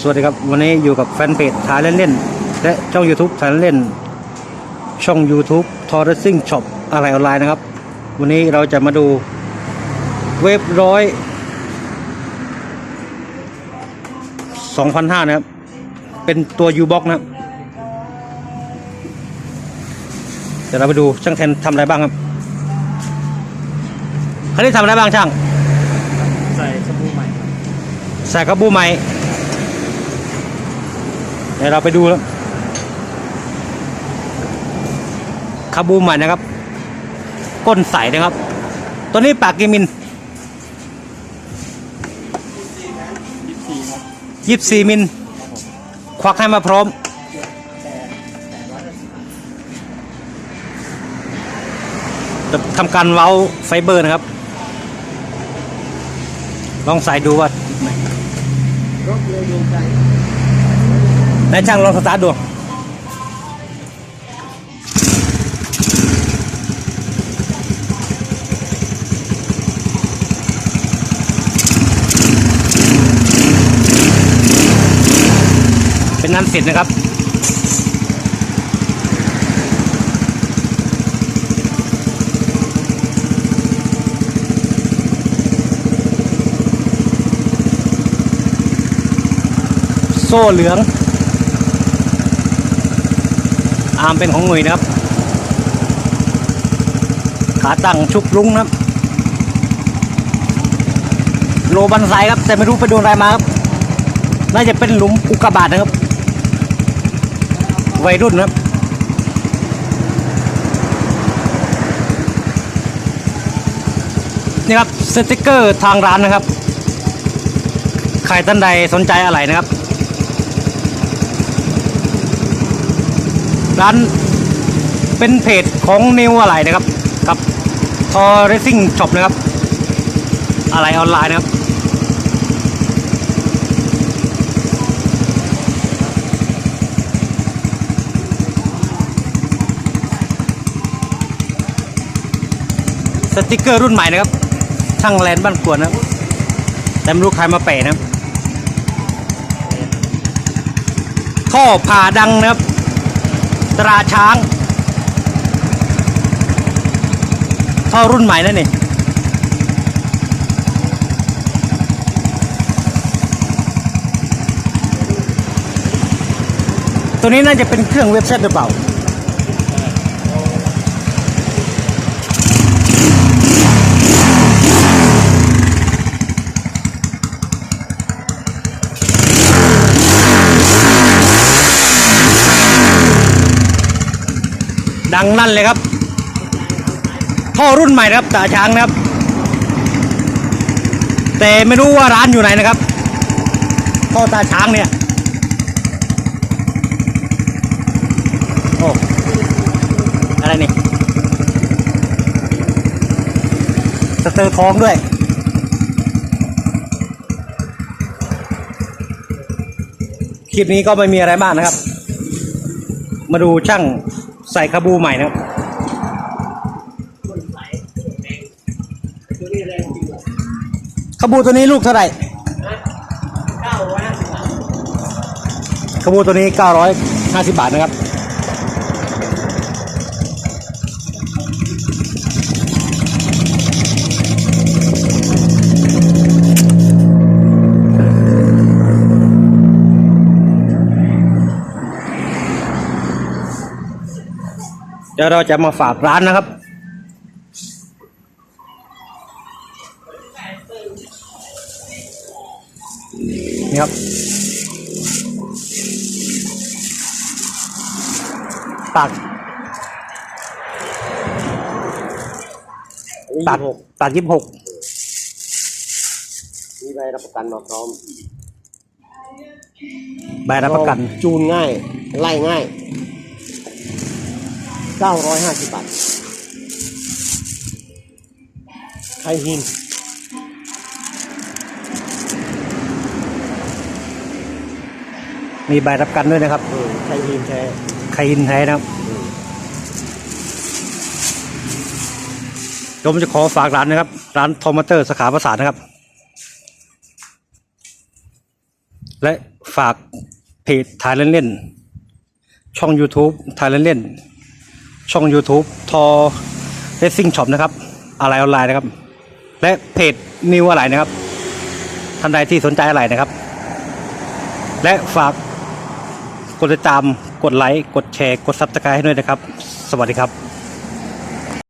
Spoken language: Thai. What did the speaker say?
สวัสดีครับ วันนี้อยู่กับแฟนเพจถ่ายเล่นๆและช่อง YouTube ถ่ายเล่นๆช่อง YouTube t o r r e s i n g Shop อะไรออนไลน์นะครับ วันนี้เราจะมาดูเว็บร้อยสองพันห้านะครับ เป็นตัว U-Box นะครับเดี๋ยวเราไปดูช่างแทนทำอะไรบ้างครับคันนี้ทำอะไรบ้างช่าง ใส่สบู่ใหม่ครับใส่กระบูใหม่ เดี๋ยวเราไปดูแล้วคาบูใหม่นะครับ ก้นใสนะครับ ตัวนี้ปากกี่มิลยี่สิบสี่ครับยี่สิบสี่มิลควักให้มาพร้อม จะทำการเว้าไฟเบอร์นะครับ ลองใส่ดูว่า นายช่างลองสตาร์ทดูเป็นน้ำเสร็จนะครับโซ่เหลือง อาร์มเป็นของหน่วยนะครับ ขาตั้งชุบรุ้งนะครับ โลบันไซครับ แต่ไม่รู้ไปโดนอะไรมาครับ น่าจะเป็นหลุมอุกกาบาตนะครับ วัยรุ่นนะครับนี่ครับสติกเกอร์ทางร้านนะครับ ใครท่านใดสนใจอะไรนะครับ ร้านเป็นเพจของนิวอะไรนะครับกับทอเรซิ่งช็อปนะครับ อะไรออนไลน์นะครับ สติกเกอร์รุ่นใหม่นะครับ ช่างแลนด์บ้านกวนนะครับ แต่ไม่รู้ใครมาเปะนะท่อผ่าดังนะครับ ตราช้างท่อรุ่นใหม่นั่นนี่ตัวนี้น่าจะเป็นเครื่องเว็บเซตหรือเปล่า ดังนั่นเลยครับ ท่อรุ่นใหม่นะครับตาช้างนะครับ แต่ไม่รู้ว่าร้านอยู่ไหนนะครับ ท่อตาช้างเนี่ยโอ้อะไรนี่สเตอร์ท้องด้วยคลิปนี้ก็ไม่มีอะไรมากนะครับ มาดูช่าง ส่คาบูใหม่นะครับคนใสแดงตัวนี้แรงจริงเหรอคาบูตัวนี้ลูกเท่าไหร่นะเก้าร้อยห้าสิบบาทคาบูตัวนี้ 950 บาทนะครับ เดี๋ยวเราจะมาฝากร้านนะครับ นี่ครับปากปากปากยี่สิบหกมีใบรับประกันมาพร้อม ใบรับประกัน จูนง่าย ไล่ง่าย เก้าร้อยห้าสิบบาท ไทยหิน มีใบรับประกันด้วยนะครับเออไทยหินแท้ใครอินแท้นะครับผมจะขอฝากร้านนะครับ ร้านทอมเตอร์สาขาประสานนะครับ และฝากเพจถ่ายเล่นๆ ช่อง YouTube ถ่ายเล่นๆ ช่อง YouTube ทอเรซิ่งช็อปนะครับ อะไรออนไลน์นะครับ และเพจนิวอะไรนะครับ ท่านใดที่สนใจอะไรนะครับ และฝากกดติดตาม กดไลค์ กดแชร์ กดซับสไครต์ให้ด้วยนะครับ สวัสดีครับ